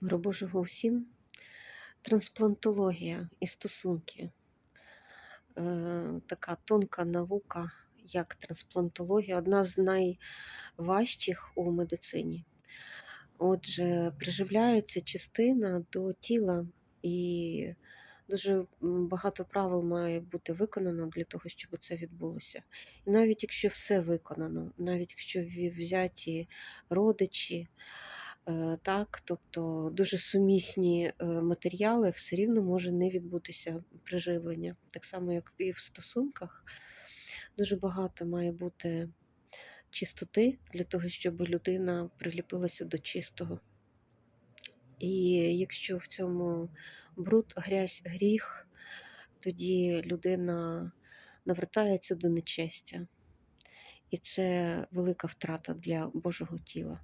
Миру Божого усім. Трансплантологія і стосунки. Е, така тонка наука, як трансплантологія, одна з найважчих у медицині. Отже, приживляється частина до тіла, і дуже багато правил має бути виконано для того, щоб це відбулося. І навіть якщо все виконано, навіть якщо взяті родичі, так, тобто дуже сумісні е, матеріали, все рівно може не відбутися приживлення. Так само, як і в стосунках, дуже багато має бути чистоти для того, щоб людина приліпилася до чистого. І якщо в цьому бруд, грязь, гріх, тоді людина навертається до нечестя. І це велика втрата для Божого тіла.